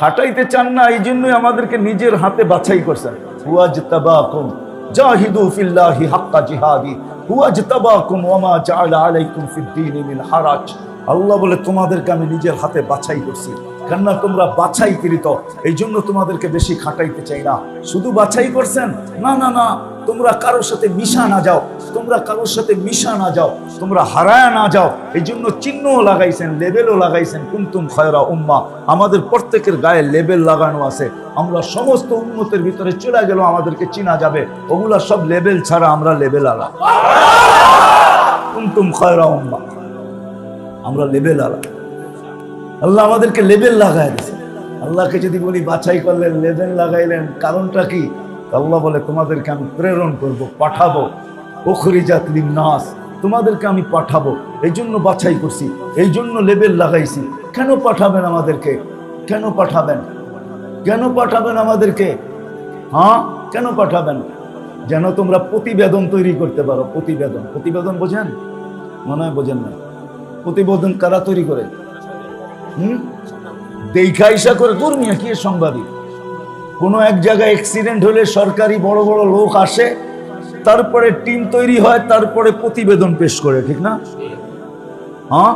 খাটাইতে চান না, এই জন্যই আমাদেরকে নিজের হাতে বাছাই করছেন। হুয়াজ তাবাকুম জাহিদু ফিল্লাহি হাক্কা জিহাদি হুয়াজ তাবাকুম ওয়ামা জাআলা আলাইকুম ফিদ্দীনি মিন হারাজ। আল্লাহ বলে, তোমাদেরকে আমি নিজের হাতে বাছাই করছি। কেননা তোমরা বাছাই কৃত। এই জন্য তোমাদেরকে বেশি খাটাইতে চাই না। শুধু বাছাই করছেন? না না না। তোমরা কারোর সাথে মিশা না যাও। তোমরা কারোর সাথে মিশা না যাও। তোমরা হারায় না যাও। এই জন্য চিহ্নও লাগাইছেন, লেবেলও লাগাইছেন। কুন্তুম খয়রা উম্মা। আমাদের প্রত্যেকের গায়ে লেবেল লাগানো আছে। আমরা সমস্ত উন্নতের ভিতরে চলে গেল আমাদেরকে চিনা যাবে। ওগুলা সব লেবেল ছাড়া আমরা লেবেল আলা কুন্তুম খয়রা উম্মা। আমরা লেবেল আলা আল্লাহ আমাদেরকে লেবেল লাগাই দিয়েছে। আল্লাহকে যদি বলি, বাছাই করলেন লেবেল লাগাইলেন, কারণটা কি? আল্লাহ বলে, তোমাদেরকে আমি প্রেরণ করব, পাঠাবো। ওখরিজাত নাস তোমাদেরকে আমি পাঠাবো। এই জন্য বাছাই করছি এই জন্য লেবেল লাগাইছি। কেন পাঠাবেন আমাদেরকে? কেন পাঠাবেন? কেন পাঠাবেন আমাদেরকে? হ্যাঁ? কেন পাঠাবেন? যেন তোমরা প্রতিবেদন তৈরি করতে পারো, প্রতিবেদন। প্রতিবেদন বোঝেন? মনে হয় বোঝেন না। প্রতিবেদন কারা তৈরি করে? হুম? দেখা ইসা করে কর্মীয়া কি এর সাংবাদিক? কোনো এক জায়গায় অ্যাক্সিডেন্ট হলে সরকারি বড় বড় লোক আসে, তারপরে টিম তৈরি হয়, তারপরে প্রতিবেদন পেশ করে, ঠিক না? হ্যাঁ?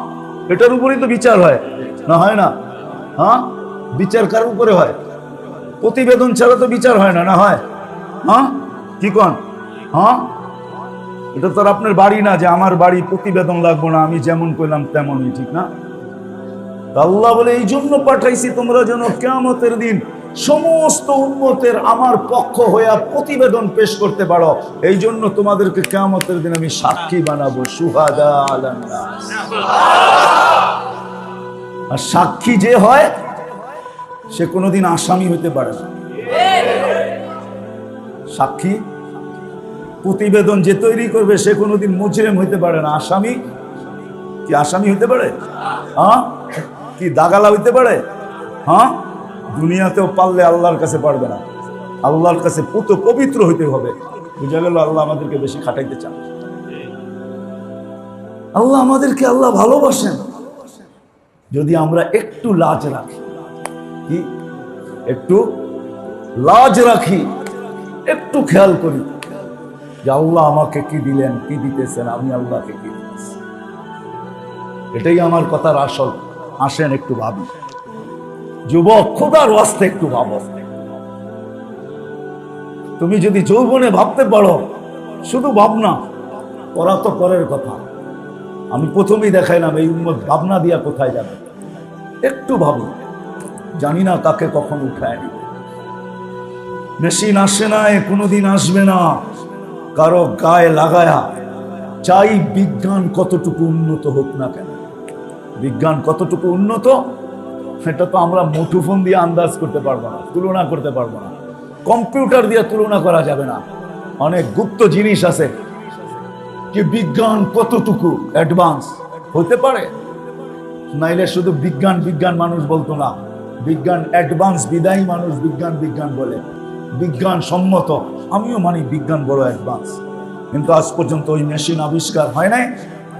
এটার উপরেই তো বিচার হয়, না হয় না? হ্যাঁ? বিচার কার উপরে হয়? প্রতিবেদন ছাড়া তো বিচার হয় না না হয়? হ্যাঁ? কি কন? হ্যাঁ? এটা তো আপনার বাড়ি না যে আমার বাড়ি প্রতিবেদন লাগবো না, আমি যেমন করলাম তেমনই, ঠিক না? আল্লাহ বলে, এই জন্য পাঠাইছি তোমরা যেন কেয়ামতের দিন সমস্ত উন্মতের আমার পক্ষ হইয়া প্রতিবেদন পেশ করতে পারো। এই জন্য তোমাদেরকে কেয়ামতের দিন আমি সাক্ষী বানাবো, সুহাদা আর সাক্ষী যে হয়, সে কোনোদিন আসামি হতে পারে না। সাক্ষী, প্রতিবেদন যে তৈরি করবে, সে কোনোদিন মুজরেম হইতে পারে না। আসামি, কি আসামি হইতে পারে? হ্যাঁ কি দাগালা হইতে পারে? হ্যাঁ? দুনিয়াতেও পারলে আল্লাহর কাছে পারবে না। আল্লাহর কাছে পুত পবিত্র হইতে হবে। বুঝা গেল আল্লাহ আমাদেরকে বেশি খাটাইতে চান। আল্লাহ আমাদেরকে আল্লাহ ভালোবাসেন। যদি আমরা একটু লাজ রাখি, কি? একটু লাজ রাখি, একটু খেয়াল করি যে আল্লাহ আমাকে কি দিলেন, কি দিতেছেন, আমি আল্লাহকে কি দিতেছি। এটাই আমার কথার আসল। আসেন একটু ভাবি। যুবক, খোদার ওয়াস্তে একটু ভাবো। তুমি যদি যৌবনে ভাবতে পারো, শুধু ভাবনা করা তো পরের কথা। আমি প্রথমেই দেখাইলাম এই উম্মত ভাবনা দিয়া কোথায় যাবে। একটু ভাবো, জানি না কাকে কখন উঠায় নিবে। মেশিন আসে না, এ কোনোদিন আসবে না। কারও গায়ে লাগায়া, চাই বিজ্ঞান কতটুকু উন্নত হোক না কেন। বিজ্ঞান কতটুকু উন্নত, সেটা তো আমরা মুঠোফোন দিয়ে আন্দাজ করতে পারব না, তুলনা করতে পারব না। কম্পিউটার দিয়ে তুলনা করা যাবে না। অনেক গুপ্ত জিনিস আছে কি বিজ্ঞান কতটুকু অ্যাডভান্স হতে পারে। নাইলে শুধু বিজ্ঞান বিজ্ঞান মানুষ বলতো না, বিজ্ঞান অ্যাডভান্স বিদায়ী মানুষ বিজ্ঞান বিজ্ঞান বলে। বিজ্ঞান সম্মত, আমিও মানি বিজ্ঞান বড় অ্যাডভান্স কিন্তু আজ পর্যন্ত ওই মেশিন আবিষ্কার হয় নাই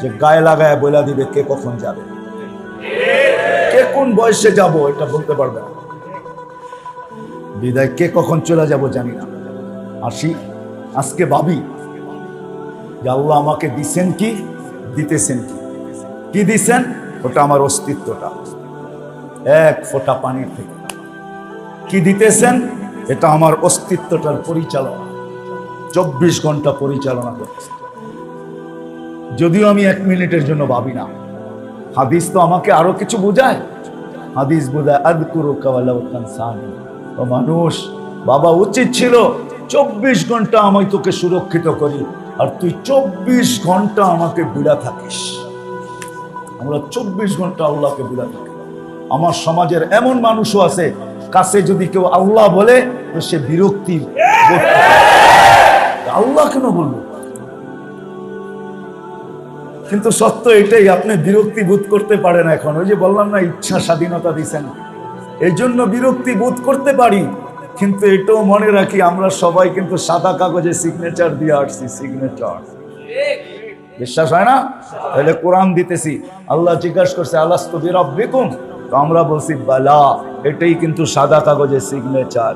যে গায়ে লাগায় বইলা দিবে কে কখন যাবে। কে কোন বয়সে যাব এটা বলতে পারবে বিদায়, কে কখন চলে যাব জানি না। আসি, আজকে ভাবি, যে আল্লাহ আমাকে দিছেন কি? দিতেছেন কি? কি দিছেন? ওটা আমার অস্তিত্বটা। এক ফোঁটা পানির থেকে। কি দিতেছেন? এটা আমার অস্তিত্বটার পরিচালনা। চব্বিশ ঘণ্টা পরিচালনা করছে যদিও আমি এক মিনিটের জন্য ভাবি না। হাদিস তো আমাকে আরও কিছু বোঝায়। হাদিস বোঝায় মানুষ, বাবা উচিত ছিল, চব্বিশ ঘণ্টা আমি তোকে সুরক্ষিত করি, আর তুই চব্বিশ ঘণ্টা আমাকে বিড়া থাকিস। আমরা চব্বিশ ঘণ্টা আল্লাহকে বিড়া থাকি। আমার সমাজের এমন মানুষও আছে, কাছে যদি কেউ আল্লাহ বলে, তো সে বিরক্তির আল্লাহ কেন বলব কিন্তু সত্য এটাই, আপনি বিরক্তি বোধ করতে পারেন এখন। ওই যে বললাম না, ইচ্ছা স্বাধীনতা দিছেন। এই জন্য বিরক্তি বোধ করতে পারি, কিন্তু এটাও মনে রাখি আমরা সবাই কিন্তু সাদা কাগজে সিগনেচার দিয়ে আসছি সিগনেচার বিশ্বাস হয় না? তাহলে কোরআন দিতেছি। আল্লাহ জিজ্ঞাসা করছে আল্লাহ তো বিরব্বিকুম? তো আমরা বলছি, বালা, এটাই কিন্তু সাদা কাগজে সিগনেচার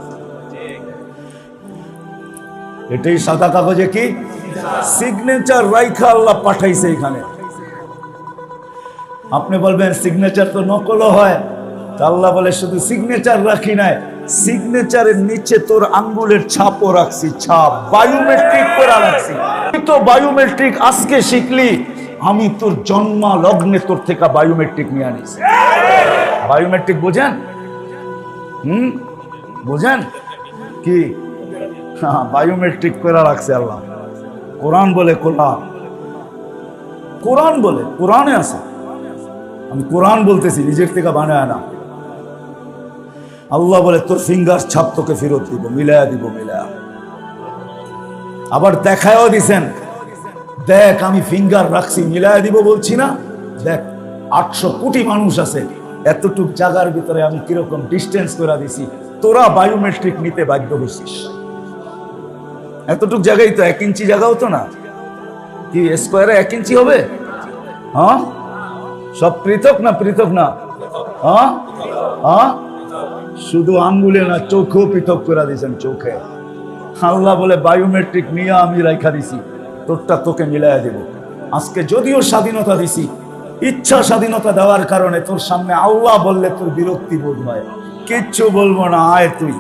এটাই সাদা কাগজে কি? সিগনেচার রাইখা আল্লাহ পাঠাইছে এখানে। আপনি বলবেন সিগনেচার তো নকলও হয়। তা আল্লাহ বলে, শুধু সিগনেচার রাখি নাই। সিগনেচারের নিচে তোর আঙ্গুলের ছাপও রাখছি, ছাপ। বায়োমেট্রিক করে রাখছি। তুই তো বায়োমেট্রিক আজকে শিখলি। আমি তোর জন্মা লগ্নে তোর থেকে বায়োমেট্রিক নিয়ে আনিস বায়োমেট্রিক বোঝেন? হুম? বোঝেন? কি? হ্যাঁ বায়োমেট্রিক করে রাখছে আল্লাহ। কোরআন বলে কোরআন কোরআন বলে, কোরআনে আছে। আমি কোরআন বলতেছি, নিজের থেকে বানায় না। আল্লাহ বলে, তোর ফিঙ্গার ছাপ তোকে ফেরত দিব, মিলায়া দিব, মিলায়া। আবার দেখায়ও দিছেন, দেখ, আমি ফিঙ্গার রাখছি, মিলায়া দিব বলছি না। দেখ, আটশো কোটি মানুষ আছে, এতটুক জায়গার ভিতরে আমি কীরকম ডিস্টেন্স করে দিছি। তোরা বায়োমেট্রিক নিতে বাধ্য হয়েছিস এতটুক জায়গায় তো এক ইঞ্চি জায়গাও তো না। কি স্কোয়ারে এক ইঞ্চি হবে? হ্যাঁ? সব পৃথক না পৃথক না? হ্যাঁ? হ্যাঁ? শুধু আঙ্গুলে না, চোখেও পৃথক করে দিয়েছেন চোখে। আল্লাহ বলে, বায়োমেট্রিক নিয়ে আমি রাইখা দিছি, তোরটা তোকে মিলাইয়া দেব। আজকে যদিও স্বাধীনতা দিছি, ইচ্ছা স্বাধীনতা দেওয়ার কারণে তোর সামনে আল্লাহ বললে তোর বিরক্তি বোধ হয়। কিচ্ছু বলব না, আয় তুই।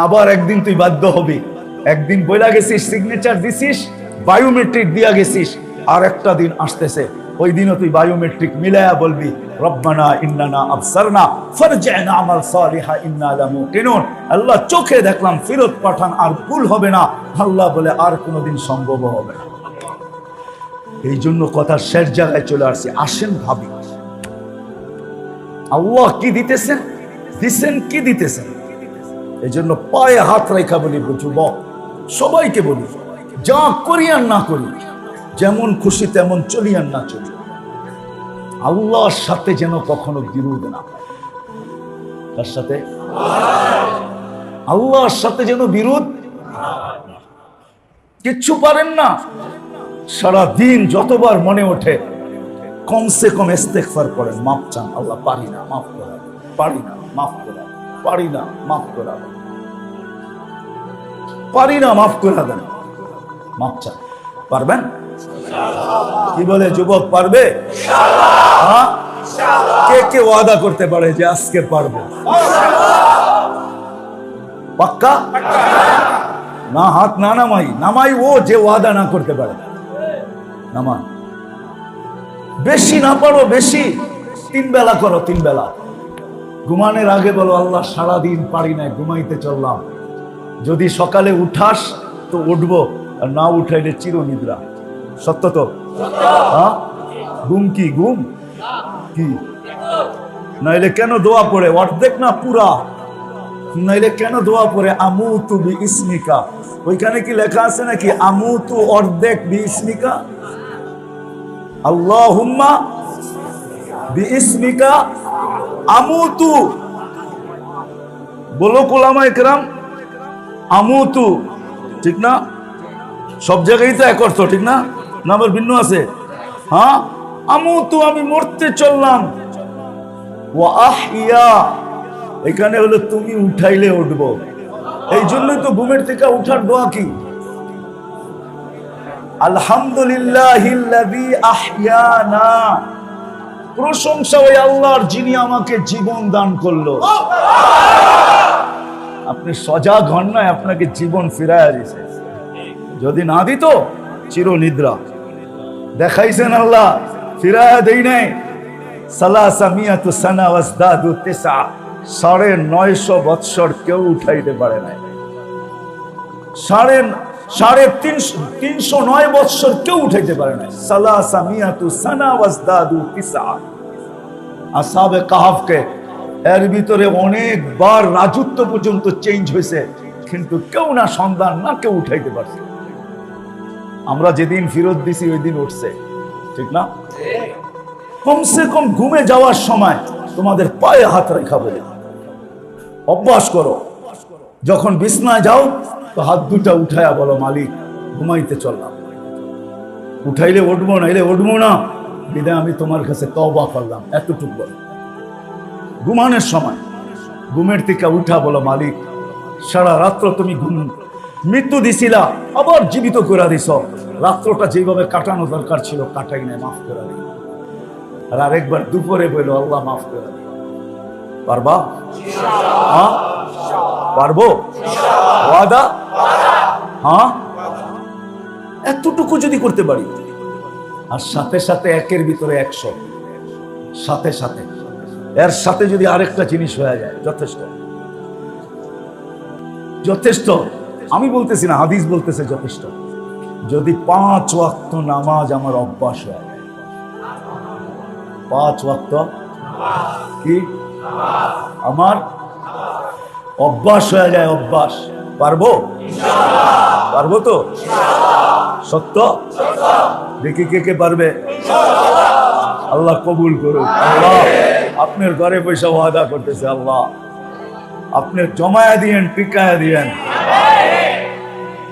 আবার একদিন তুই বাধ্য হবি। একদিন বইলা গেছিস সিগনেচার দিছিস বায়োমেট্রিক দিয়া গেছিস, আর একটা দিন আসতেছে। ওই দিনও তুই বায়োমেট্রিক মিলায়া বলবি, রব্বানা ইন্নানা আবসারনা, ফারজি'না আমাল সালিহা, ইন্না লামুকিনুন। আল্লাহ চোখে দেখলাম ফিরত পাঠান, আর ভুল হবে না। আল্লাহ বলে, আর কোনোদিন সম্ভব হবে না। এই জন্য কথা শেষ জায়গায় চলে আসছে। আসেন ভাবি। আল্লাহ কি দিতেছেন? দিছেন কি দিতেছেন? এই জন্য পায়ে হাত রেখা বলি যুবক সবাইকে বলি, যা করি আর না করি, যেমন খুশি তেমন চলি আর না চলি। আল্লাহর সাথে যেন কখনো বিরোধ না তার সাথে? আল্লাহর সাথে যেন বিরোধ কিচ্ছু পারেন না। সারা দিন যতবার মনে ওঠে, কমসে কম ইস্তেগফার করেন মাপ চান, আল্লাহ পারি না, মাফ করা পারি না, মাফ করা পারি না, মাফ করা পারি না, মাফ করে দেন। মাফ চান। পারবেন? কি বলে, যুবক পারবে? হ্যাঁ? কে কে ওয়াদা করতে পারে যে আজকে পারব? পাক্কা? না, হাত না নামাই। নামাই ও যে ওয়াদা না করতে পারে। নামা বেশি না পারো, বেশি। তিন বেলা করো, তিন বেলা। ঘুমানোর আগে বলো, আল্লাহ সারাদিন পারি না ঘুমাইতে চললাম। যদি সকালে উঠাস তো উঠবো, আর না উঠাইলে চিরনিদ্রা। সত্য তো? হ্যাঁ? ঘুম কি ঘুম? কি? নাইলে কেন দোয়া পড়ে? অর্ধেক না পুরা? নাইলে কেন দোয়া পড়ে? আমু তু বি ইসমিকা ওইখানে কি লেখা আছে নাকি? আমু তু অর্ধেক বি ইসমিকা আল্লাহ হুম্মা বি ইসমিকা আমুতু। বলো কোলামা একরাম আমুতু। ঠিক না? সব জায়গায় তো এক অর্থ, ঠিক না? না আবার ভিন্ন আছে। হ্যাঁ? আমুতু, আমি মরতে চললাম। ও আহ ইয়া এখানে হলো তুমি উঠাইলে উঠবো। এই জন্যই তো ঘুমের থেকে উঠার দোয়া কি? আলহামদুলিল্লাহ আহিয়ানা প্রশংসা ওই আল্লাহর যিনি আমাকে জীবন দান করল। আপনি সজাগ হন না আপনাকে জীবন ফিরাইয়া দিছে। যদি না দিত চির নিদ্রা দেখাইছেন আল্লাহ, ফিরাইয়া দেই নাই। সাড়ে নয়শো বৎসর কেউ উঠাইতে পারে নাই। সাড়ে সাড়ে তিনশো তিনশো নয় বৎসর কেউ উঠাইতে পারে কাহাফকে এর ভিতরে অনেকবার রাজত্ব পর্যন্ত চেঞ্জ হয়েছে, কিন্তু কেউ না সন্ধান, না কেউ উঠাইতে পারছে। আমরা যেদিন ফিরত দিছি, ওই দিন উঠছে। ঠিক না? কমসে কম ঘুমে যাওয়ার সময় তোমাদের পায়ে হাত রেখা বলে। অভ্যাস করো। যখন বিছনায় যাও তো হাত দুটা উঠায়া বলো মালিক ঘুমাইতে চললাম। উঠাইলে উঠবো না এলে উঠবো না। বিদায় আমি তোমার কাছে তবা করলাম এতটুকু বলো। ঘুমানোর সময় ঘুমের থেকে উঠা বলো মালিক সারা রাত্র তুমি ঘুম মৃত্যু দিছিলা আবার জীবিত করে দিছ। রাত্রটা যেভাবে কাটানো দরকার ছিল কাটাই নাই মাফ করে দিই। আর আরেকবার দুপুরে বলল আল্লাহ মাফ করে দিই। পারবা? পারব? ওয়াদা? হ্যাঁ? এতটুকু যদি করতে পারি। আর সাথে সাথে একের ভিতরে একশো। সাথে সাথে। এর সাথে যদি আরেকটা জিনিস হয়ে যায়, যথেষ্ট। যথেষ্ট। আমি বলতেছি না, হাদিস বলতেছে যথেষ্ট। যদি পাঁচ ওয়াক্ত নামাজ আমার অভ্যাস হয়ে। যায় পাঁচ ওয়াক্ত? কি? আমার অভ্যাস হয়ে যায়, অভ্যাস। পারব? পারব তো? সত্য? দেখি কে কে পারবে। আল্লাহ কবুল করুন আল্লাহ আপনার ঘরে পয়সা ওয়াদা করতেছে, আল্লাহ। আপনি জমায়া দিয়েন, টিকায়া দিয়েন।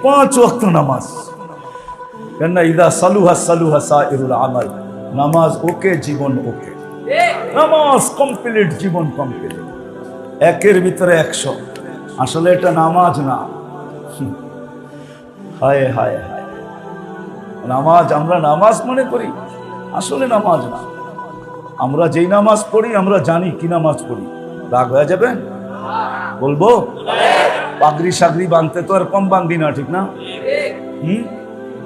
পাঁচ ওয়াক্ত নামাজ। কেন ইদা সালুহা সালুহা সাইরুল আমাল। নামাজ ওকে, জীবন ওকে। নামাজ কমপ্লিট, জীবন কমপ্লিট। একের ভিতরে একশো। আসলে এটা নামাজ না। হায় হায় হায়। নামাজ আমরা নামাজ মনে করি, আসলে নামাজ না। আমরা যেই নামাজ পড়ি, আমরা জানি কি নামাজ পড়ি। রাগ হয়ে যাবেন বলব? পাগড়ি সাগরি বাঁধতে তো আর কম বান্ধি না, ঠিক না? হুম?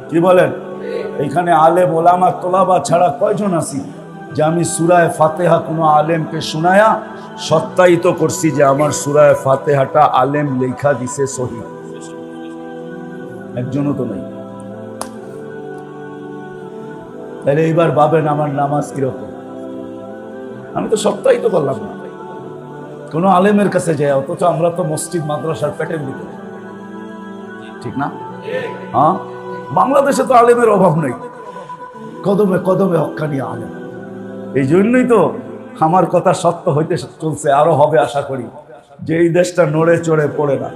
কি বলেন? এইখানে আলেম, ওলামা, তোলাবা ছাড়া কয়জন আছি? যে আমি সুরায় ফাতেহা কোনো আলেমকে শোনায়া সত্যায়িত করছি যে আমার সুরায় ফাতেহাটা আলেম লেখা দিছে সহি। একজনও তো নেই। তাহলে এইবার ভাবেন আমার নামাজ কীরকম? আমি তো সপ্তাহিত করলাম না। কোনো আলেমের কাছে যাই অথচ আমরা তো মসজিদ, মাদ্রাসার পেটের ভিতরে। ঠিক না? হ্যাঁ? বাংলাদেশে তো আলেমের অভাব নেই। কদমে কদমে হক্কানি আলেম। এই জন্যই তো আমার কথা সত্য হইতে চলছে, আরও হবে আশা করি। যে এই দেশটা নড়ে চড়ে পড়ে না,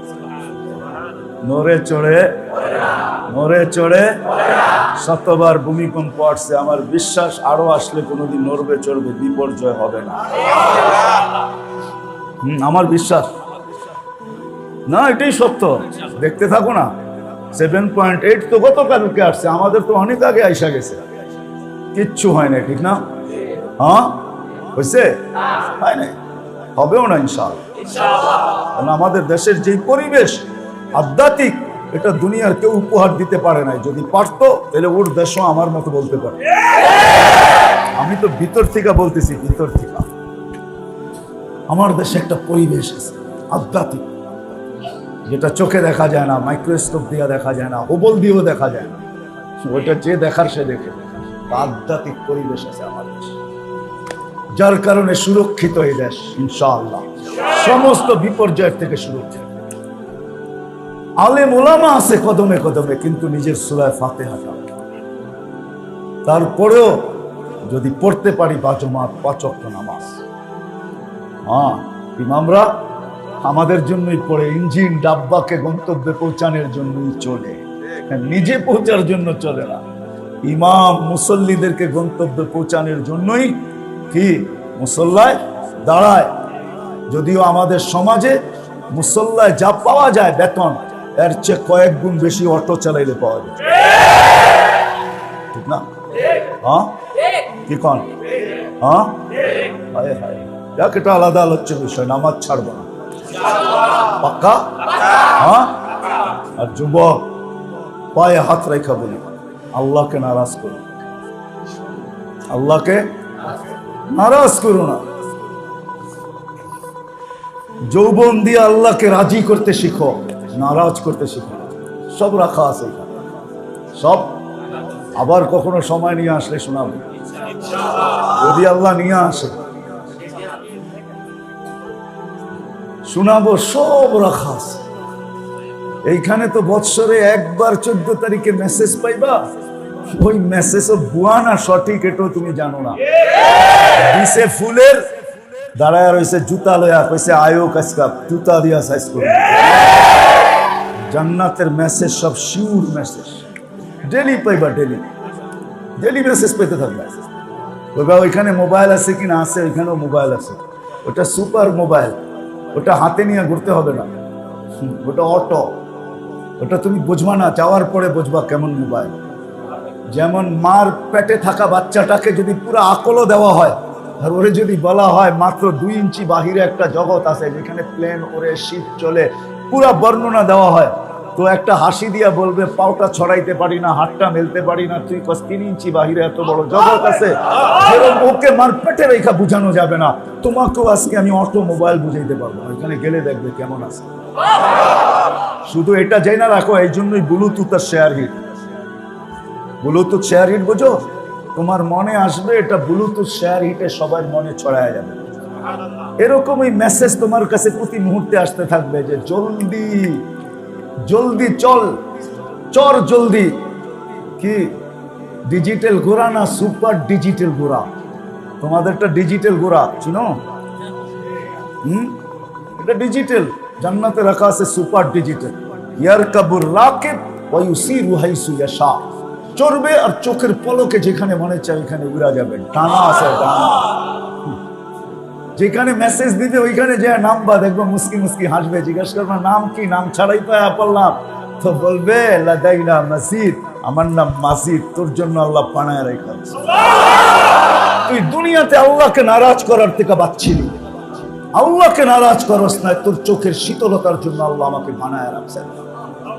নড়ে চড়ে নড়ে চড়ে শতবার ভূমিকম্প আসছে, আমার বিশ্বাস আরও আসলে কোনোদিন নড়বে চড়বে, বিপর্যয় হবে না। আমার বিশ্বাস। না, এটাই সত্য। দেখতে থাকো না সেভেন পয়েন্ট এইট তো গতকালকে আসছে, আমাদের তো অনেক আগে আইসা গেছে। কিচ্ছু হয় না ঠিক না? হ্যাঁ? হয়েছে হয় না হবেও না কারণ আমাদের দেশের যে পরিবেশ আধ্যাত্মিক এটা দুনিয়ার কেউ উপহার দিতে পারে না যদি পারতো, তাহলে ওর দেশও আমার মতো বলতে পারে আমি তো ভিতর থেকে বলতেছি, ভিতর থেকে। আমার দেশে একটা পরিবেশ আছে, আধ্যাত্মিক। যেটা চোখে দেখা যায় না, মাইক্রোস্কোপ দিয়ে দেখা যায় না, ওবল দিয়েও দেখা যায় না। ওইটা যে দেখার, সে দেখে। আধ্যাত্মিক পরিবেশ আছে আমার দেশে। যার কারণে সুরক্ষিত এই দেশ, ইনশাআল্লাহ। সমস্ত বিপর্যয়ের থেকে সুরক্ষিত। আলেম ওলামা আছে কদমে কদমে, কিন্তু নিজের সুরায় ফাতে হাঁটা তারপরেও যদি পড়তে পারি বাজমাত পাচক নামাজ। হ্যাঁ ইমামরা আমাদের জন্যই পড়ে, ইঞ্জিন ডাব্বাকে গন্তব্যে পৌঁছানোর জন্যই চলে। নিজে পৌঁছার জন্য চলে না। ইমাম মুসল্লিদেরকে গন্তব্যে পৌঁছানোর জন্যই কি? মুসল্লায় দাঁড়ায়। যদিও আমাদের সমাজে মুসল্লায় যা পাওয়া যায় বেতন। এর চেয়ে কয়েক গুণ বেশি অটো চালাইলে পাওয়া যায়। ঠিক না? হ্যাঁ? কি কন? হ্যাঁ? হায় হায়। যাক এটা আলাদা আলোচ্য বিষয়, নামাজ ছাড়বো না। পাক্কা? হ্যাঁ? আর যুবক, পায়ে হাত রেখা বলি, আল্লাহকে নারাজ করুন আল্লাহকে নারাজ করো না। যৌবন দিয়ে আল্লাহকে রাজি করতে শিখো। নারাজ করতে শিখো সব রাখা আছে এখানে। সব আবার কখনো সময় নিয়ে আসলে শোনাবো। যদি আল্লাহ নিয়ে আসে, শোনাবো, সব রাখা আছে। এইখানে তো বৎসরে একবার চোদ্দ তারিখে মেসেজ পাইবা। ওই মেসেজও বুয়া না সঠিক এটাও তুমি জানো না। দিছে ফুলের, দাঁড়ায় রয়েছে জুতা লয়া, কইছে, আয়ো কাজকা জুতা দিয়া সাইজ করে। জান্নাতের মেসেজ সব শিউর মেসেজ ডেলি পাইবা ডেলি ডেলি মেসেজ পেতে থাকবে। ওইবা ওইখানে মোবাইল আছে কি না আছে, ওইখানেও মোবাইল আছে। ওটা সুপার মোবাইল ওটা হাতে নিয়ে ঘুরতে হবে না। ওটা অটো ওটা তুমি বুঝবা না, যাওয়ার পরে বুঝবা কেমন মোবাইল যেমন মার পেটে থাকা বাচ্চাটাকে যদি পুরো আকলও দেওয়া হয়, আর ওরে যদি বলা হয় মাত্র দুই ইঞ্চি বাহিরে একটা জগৎ আছে, যেখানে প্লেন ওরে শীত চলে পুরা বর্ণনা দেওয়া হয়। তো একটা হাসি দিয়া বলবে, পাওটা ছড়াইতে পারি না, হাতটা মেলতে পারি না, তুই কস তিন ইঞ্চি বাহিরে এত বড় জগৎ আছে ওকে মার পেটে রেখা বুঝানো যাবে না। তোমাকেও আজকে আমি অটো মোবাইল বুঝাইতে পারব। ওইখানে গেলে দেখবে কেমন আছে। শুধু এটা যাই না রাখো, এই জন্যই ব্লুটুথ আর share hit Bluetooth share hit বোঝো? তোমার মনে আসবে, এটা ব্লুটুথ শেয়ার হিটে সবার মনে ছড়ায় যাবে। এরকমই মেসেজ তোমার কাছে প্রতি মুহূর্তে আসতে থাকবে যে জলদি জলদি চল, চর জলদি। কি? ডিজিটাল ঘোরা না সুপার ডিজিটাল ঘোরা তোমাদেরটা ডিজিটাল ঘোরা চিনো? হুম? এটা ডিজিটাল জান্নাতে রাখা আছে সুপার ডিজিটাল ইয়ার কাবুর রাকেব ওয়ুসিরু হাইসু ইয়াশা। চড়বে আর চোখের পলকে যেখানে মনে চায় ওইখানে উড়া যাবে। ডানা আছে ডানা যেখানে মেসেজ দিবে, ওইখানে যে নামবা দেখব মুসকি মুসকি হাসবে। জিজ্ঞাসা করব, নাম কি? নাম ছাড়াই তো পড়লাম। তো বলবে লাদাইনা মাসিদ, আমার নাম মাসিদ, তোর জন্য আল্লাহ পানায় রেখা তুই দুনিয়াতে আল্লাহকে নারাজ করার থেকে বাচ্ছিলি। আল্লাহকে নারাজ করস না তোর চোখের শীতলতার জন্য আল্লাহ আমাকে বানায় রাখছেন।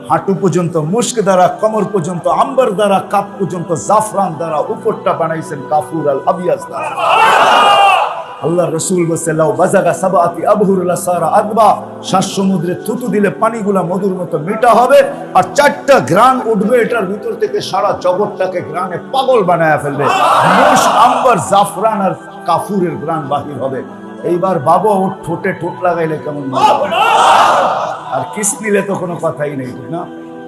হাঁটু পর্যন্ত মুস্ক দ্বারা, কমর পর্যন্ত, আম্বার দ্বারা, কাপ পর্যন্ত, জাফরান দ্বারা, উপরটা বানাইছেন কাফুর আল আবিয়াস দ্বারা। আল্লাহ রসুল বলছে, লাউ বাজাগা আবহুরুল্লাহ সারা আদবা। শ্বাস সমুদ্রে থুতু দিলে পানিগুলা মধুর মতো মিঠা হবে আর চারটা গ্রান উঠবে, এটার ভিতর থেকে সারা জগৎটাকে গ্রানে পাগল বানায় ফেলবে। মুস আম্বার, জাফরান আর কাফুরের গ্রান বাহির হবে। এইবার বাবা ওর ঠোঁটে ঠোঁট লাগাইলে কেমন? আর কিস নিলে তো কোনো কথাই নেই না?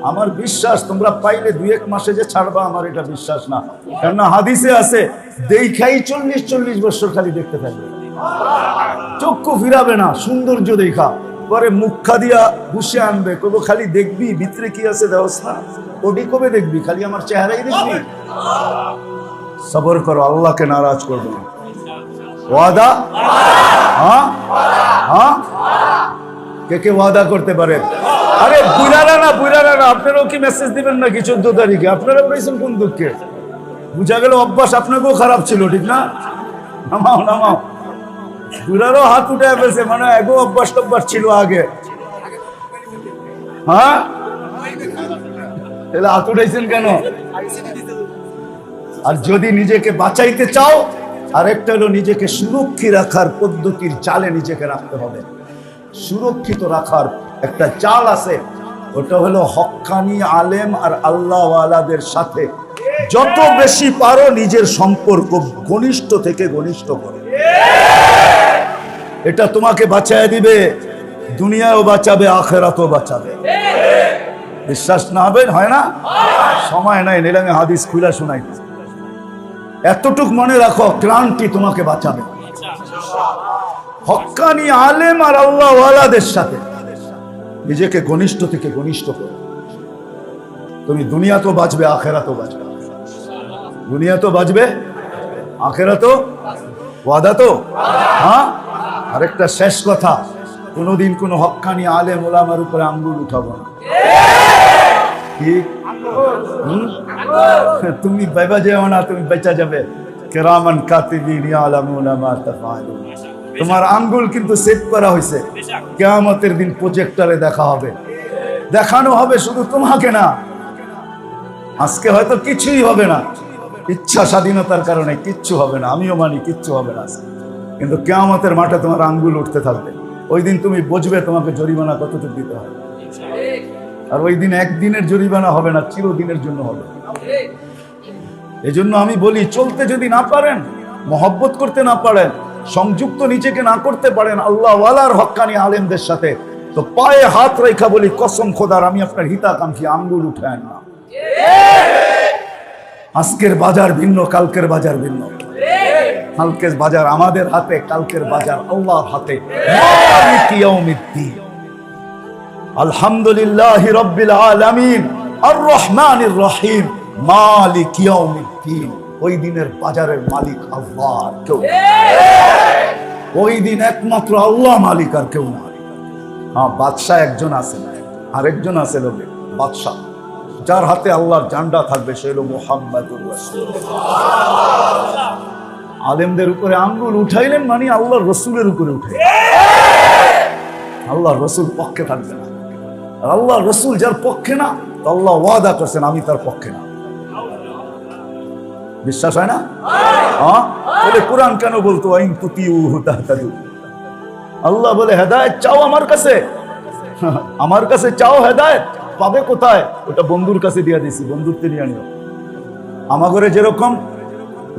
আমার বিশ্বাস, তোমরা পাইলে দুই এক মাসে যে ছাড়বা, আমার এটা বিশ্বাস না। কেননা হাদিসে আছে দেখাই চল্লিশ চল্লিশ বছর খালি দেখতে থাকবে। চক্ষু ফিরাবে না, সৌন্দর্য দেখা। পরে মুখা দিয়া বসে আনবে কবে খালি দেখবি, ভিতরে কি আছে না ওটি কবে দেখবি? খালি আমার চেহারাই দেখবি? সবর করো, আল্লাহকে নারাজ করবে না। ওয়াদা? হ্যাঁ? হ্যাঁ? কে কে ওয়াদা করতে পারেন আরে বুড়ারা না বুড়ারা না, আপনারাও কি মেসেজ দিবেন নাকি চোদ্দ তারিখে? আপনারা বলেছেন কোন দুঃখে? বুঝা গেল অভ্যাস আপনাকেও খারাপ ছিল, ঠিক না? নামাও নামাও। বুড়ারও হাত উঠে ফেলছে মানে এগো অভ্যাস টভ্যাস ছিল আগে। হ্যাঁ? তাহলে হাত উঠাইছেন কেন? আর যদি নিজেকে বাঁচাইতে চাও, আরেকটা হলো নিজেকে সুরক্ষিত রাখার পদ্ধতির চালে নিজেকে রাখতে হবে। সুরক্ষিত রাখার একটা চাল আছে, ওটা হলো হক্কানি আলেম আর আল্লাহওয়ালাদের সাথে যত বেশি পারো নিজের সম্পর্ক ঘনিষ্ঠ থেকে ঘনিষ্ঠ করো। এটা তোমাকে বাঁচায় দিবে, দুনিয়াও বাঁচাবে, আখেরাতও বাঁচাবে। বিশ্বাস না হবে, হয় না? সময় নাই, নিলামে হাদিস খুলা শোনাই। এতটুক মনে রাখো ক্রান্তি তোমাকে বাঁচাবে। হক্কানি আলেম আর আল্লাহ ওয়ালাদের সাথে। নিজেকে ঘনিষ্ঠ থেকে ঘনিষ্ঠ করো। তুমি দুনিয়া তো বাঁচবে আখেরা তো বাঁচবে। দুনিয়া তো বাঁচবে আখেরা তো ওয়াদা তো? হ্যাঁ? আরেকটা শেষ কথা, কোনোদিন কোনো হক্কানি আলেম ওলামার উপরে আঙ্গুল উঠাবো না। কি? তুমি বাইবা যাও না, তুমি বেচা যাবে। কেরামান কাতিবিন ইয়ালামুনা মা তোমার আঙ্গুল কিন্তু সেভ করা হয়েছে। কেয়ামতের দিন প্রজেক্টরে দেখা হবে। দেখানো হবে শুধু তোমাকে না। আজকে হয়তো কিছুই হবে না। ইচ্ছা স্বাধীনতার কারণে কিচ্ছু হবে না, আমিও মানি কিচ্ছু হবে না। কিন্তু কেয়ামতের মাঠে তোমার আঙ্গুল উঠতে থাকবে। ওই দিন তুমি বুঝবে তোমাকে জরিমানা কতটুকু দিতে হবে। আর ওই দিন একদিনের জরিমানা হবে না, চিরদিনের জন্য হবে। এই জন্য আমি বলি, চলতে যদি না পারেন, মহব্বত করতে না পারেন, সংযুক্ত নিজেকে না করতে পারেন, আল্লাহ ওয়ালার হক্কানি আলেমদের সাথে, তো পায়ে হাত রেখা বলি, কসম খোদার, আমি আপনার হিতাকাঙ্ক্ষী, আঙ্গুল উঠায় না। আজকের বাজার ভিন্ন, কালকের বাজার ভিন্ন। কালকের বাজার আমাদের হাতে, কালকের বাজার আল্লাহর হাতে। আলহামদুলিল্লাহ রব্বিল আলামিন। আর রহমানির রহিম। মালিক ইয়াউমিদ্দিন। ওই দিনের বাজারের মালিক আল্লাহ কেউ ওই দিন একমাত্র আল্লাহ মালিক আর কেউ না। হ্যাঁ বাদশাহ একজন আছেন আরেকজন আছে লোকে, বাদশাহ। যার হাতে আল্লাহর জান্ডা থাকবে সে হলো মোহাম্মদুর আলেমদের উপরে আঙ্গুল উঠাইলেন মানে আল্লাহর রসুলের উপরে উঠে। আল্লাহ রসুল পক্ষে থাকবে না। আর আল্লাহ রসুল যার পক্ষে না আল্লাহ ওয়াদা করছেন, আমি তার পক্ষে না। বিশ্বাস হয় না? হ্যাঁ? কোরআন কেন বলতো আল্লাহ বলে, হেদায়েত চাও আমার কাছে? আমার কাছে চাও হেদায়েত? পাবে কোথায়? ওটা বন্ধুর কাছে দিয়ে দিছি বন্ধুর নিয়ে আনিও। আমাগরে যেরকম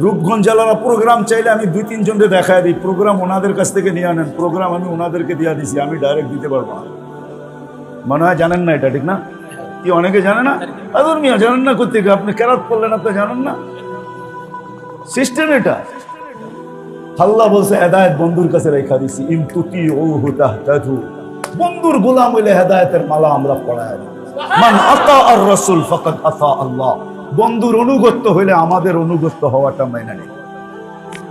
রূপগঞ্জ জেলারা প্রোগ্রাম চাইলে আমি দুই তিনজনকে দেখায় দিই প্রোগ্রাম ওনাদের কাছ থেকে নিয়ে আনেন প্রোগ্রাম আমি ওনাদেরকে দিয়ে দিছি, আমি ডাইরেক্ট দিতে পারব না। মনে হয় জানেন না এটা, ঠিক না? কি অনেকে জানে না? আদর মিয়া, জানেন না কোথেকে আপনি কেরাত করলেন, আপনি জানেন না? সিস্টেম এটা। আল্লাহ বলছে, হেদায়ত বন্ধুর কাছে রেখা দিছি ইমতুতি ও হুতাহতাদু বন্ধুর গোলাম হইলে হেদায়েতের মালা আমরা পড়ায়। মান রাসূল আতা আল্লাহ। বন্ধুর অনুগত্য হইলে আমাদের অনুগত্য হওয়াটা মেনে নেই।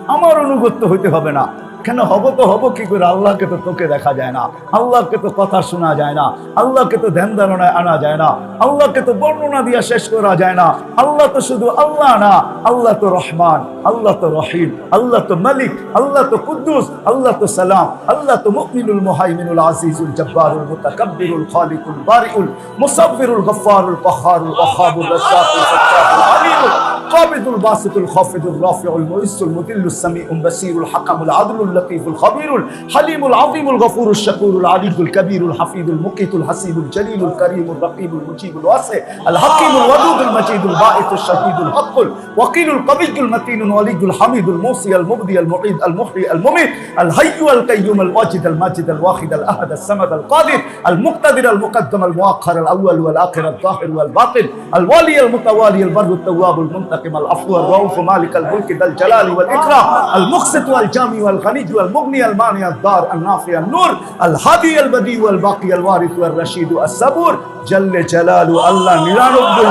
আমার অনুগত্য হইতে হবে না। কেন হব তো হব কি করে? আল্লাহকে তো তোকে দেখা যায় না। আল্লাহকে তো কথা শোনা যায় না। আল্লাহকে তো ধ্যান ধারণায় আনা যায় না। আল্লাহকে তো বর্ণনা দিয়ে শেষ করা যায় না। আল্লাহ তো শুধু আল্লাহ না, আল্লাহ তো রহমান, আল্লাহ তো রহিম, আল্লাহ তো মালিক, আল্লাহ তো কুদ্দুস, আল্লাহ তো সালাম, আল্লাহ তো মুকমিনুল মুহাইমিনুল আজিজুল জব্বারুল মুতাকাব্বিরুল খালিকুল বারিউল মুসাফিরুল গফফারুল কহারুল ওয়াহাবুর রাজ্জাকুল ফাত্তাহুল আলিমুল قابض الباسط الخافض الرافع المؤس المذل السميع البصير الحكم العدل اللطيف الخبير الحليم العظيم الغفور الشكور العلي الكبير الحفيظ المقيت الحسيب الجليل الكريم الرقيب المجيب الواسع الحكيم الودود المجيد الباعث الشهيد الحق الوكيل القوي المتين الولي الحميد الموصي المبدي المعيد المحيي المميت الحي القيوم الواجد الماجد الواحد الأحد الصمد القادر المقتدر المقدم المؤخر الأول والآخر الظاهر والباطن الوالي المتوالي البر التواب المنتقم العفو الرؤوف مالك الملك ذا الجلال والاكرام المقسط والجامي والغني والمغني المانع الضار النافع النور الهادي البديع والباقي الوارث والرشيد الصبور جل جلاله الله নিরানব্বই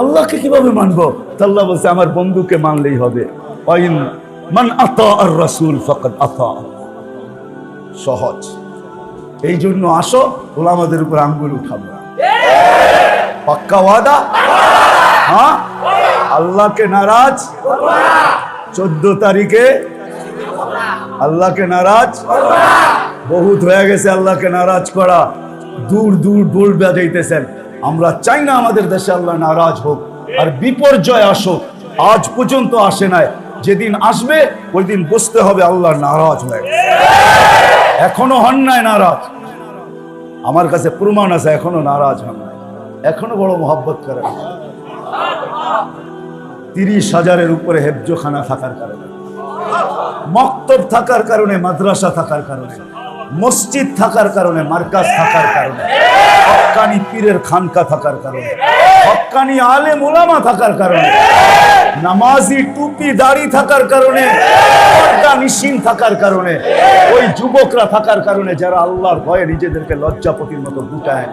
আল্লাহকে কিভাবে মানবো তো আল্লাহ বলছে আমার বন্ধুকে মানলেই হবে ওয়াইন মান আতা আর রাসূল ফাকাদ আতা সহজ এই জন্য আসো ওলামাদের উপর আঙ্গুল উঠাবো না। পাক্কা ওয়াদা হ্যাঁ আল্লাহকে নারাজ চোদ্দ তারিখে আল্লাহকে নারাজ বহুত হয়ে গেছে আল্লাহকে নারাজ করা দূর দূর ডোল বাজাইতেছেন আমরা চাই না আমাদের দেশে আল্লাহ নারাজ হোক আর বিপর্যয় আসুক আজ পর্যন্ত আসে নাই যেদিন আসবে ওই দিন বুঝতে হবে আল্লাহ নারাজ হয়ে। এখনও হন নাই নারাজ আমার কাছে প্রমাণ আছে এখনও নারাজ হন এখনও বড় মহব্বত করে। তিরিশ হাজারের উপরে হেফজোখানা থাকার কারণে। মক্তব থাকার কারণে, মাদ্রাসা থাকার কারণে, মসজিদ থাকার কারণে, মার্কাজ থাকার কারণে, হক্কানি পীরের খানকা থাকার কারণে, হক্কানি আলে মোলামা থাকার কারণে, নামাজি টুপি দাড়ি থাকার কারণে নিশিন থাকার কারণে, ওই যুবকরা থাকার কারণে যারা আল্লাহর ভয়ে নিজেদেরকে লজ্জাপতির মতো গুটায়।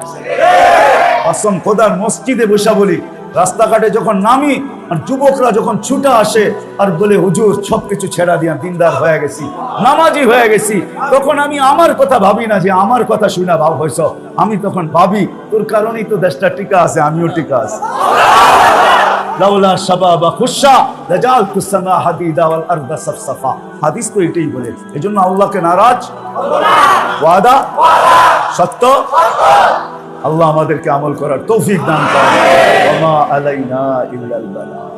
কসম খোদার মসজিদে বসা বলি, রাস্তাঘাটে যখন নামি আর যুবকরা যখন ছুটা আসে, আর বলে, হুজুর, সবকিছু ছেড়া দিয়া দিনদার হয়ে গেছি, নামাজি হয়ে গেছি। তখন আমি আমার কথা ভাবি না যে আমার কথা শুনে ভাব হয়েছ আমি তখন ভাবি, তোর কারণেই তো দেশটা টিকা আছে, আমিও টিকা আছে। এটাই বলে। এজন্য নারাজ, ওয়াদা, সত্য আল্লাহ আমাদেরকে আমল করার তৌফিক দান করেন। আলাইনা ইল্লাল বালা।